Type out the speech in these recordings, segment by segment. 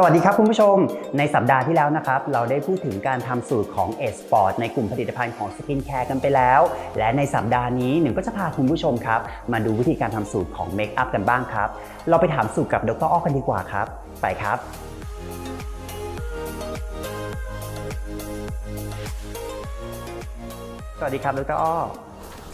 สวัสดีครับคุณผู้ชม ในสัปดาห์ที่แล้วนะครับ เราได้พูดถึงการทำสูตรของเอสปอร์ตในกลุ่มผลิตภัณฑ์ของสกินแคร์กันไปแล้ว และในสัปดาห์นี้หนึ่งก็จะพาคุณผู้ชมครับ มาดูวิธีการทำสูตรของเมคอัพกันบ้างครับ เราไปถามสูตรกับดรอ้อกันดีกว่าครับ ไปครับสวัสดีครับดรอ้อ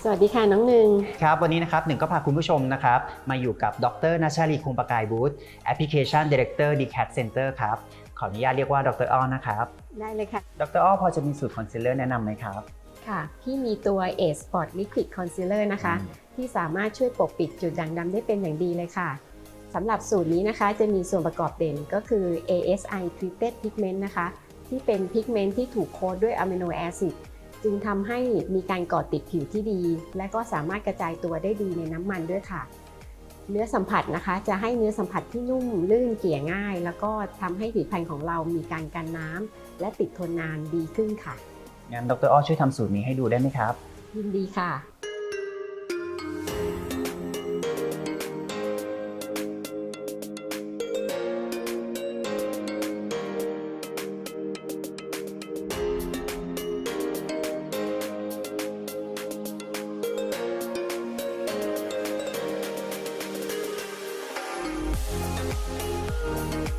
สวัสดีค่ะน้องหนึ่งครับวันนี้นะครับหนึ่งก็พาคุณผู้ชมนะครับมาอยู่กับดรนัชชาลีคงประกายบูธแอปพลิเคชัน Director d c a t Center ครับขออนุญาตเรียกว่าดรอ้อนะครับได้เลยค่ะดรอ้อพอจะมีสูตรคอนซีลเลอร์แนะนำไหมครับค่ะพี่มีตัว A Spot Liquid Concealer นะคะ ที่สามารถช่วยปกปิดจุดด่างดำได้เป็นอย่างดีเลยค่ะสำหรับสูตรนี้นะคะจะมีส่วนประกอบเด่นก็คือ ASI Treated Pigment นะคะ ที่เป็นพิกเมนต์ที่ถูกโคดด้วยอะมิโนแอซิด จึงทำให้มีการเกาะติดผิวที่ดี และก็สามารถกระจายตัวได้ดีในน้ำมันด้วยค่ะ เนื้อสัมผัสนะคะ จะให้เนื้อสัมผัสที่นุ่มลื่นเกลี่ยง่าย แล้วก็ทำให้ผิวพรรณของเรามีการกันน้ำและติดทนนานดีขึ้นค่ะ งั้นดรอ้อช่วยทำสูตรนี้ให้ดูได้ไหมครับ ยินดีค่ะ We'll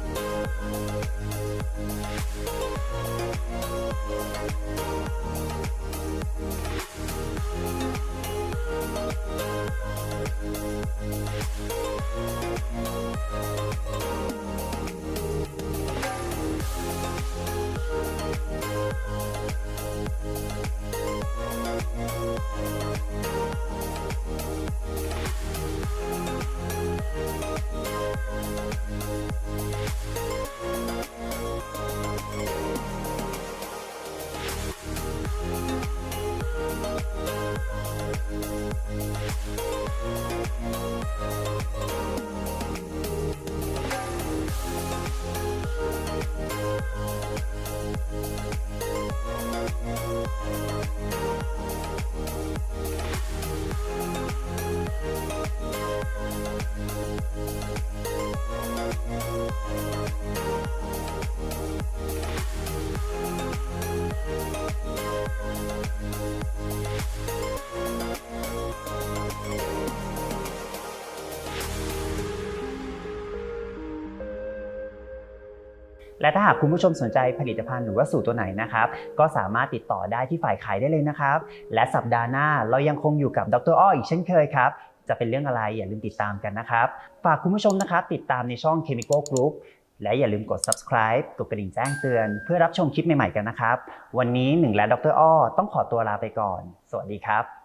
และถ้าหากคุณผู้ชมสนใจผลิตภัณฑ์หรือว่าสูตรตัวไหนนะครับ ก็สามารถติดต่อได้ที่ฝ่ายขายได้เลยนะครับ และสัปดาห์หน้าเรายังคงอยู่กับดรอ้ออีกเช่นเคยครับ จะเป็นเรื่องอะไรอย่าลืมติดตามกันนะครับ ฝากคุณผู้ชมนะครับ ติดตามในช่อง Chemical Group และอย่าลืมกด subscribe กดกระดิ่งแจ้งเตือน เพื่อรับชมคลิปใหม่ๆกันนะครับ วันนี้หนึ่งและดรอ้อต้องขอตัวลาไปก่อน สวัสดีครับ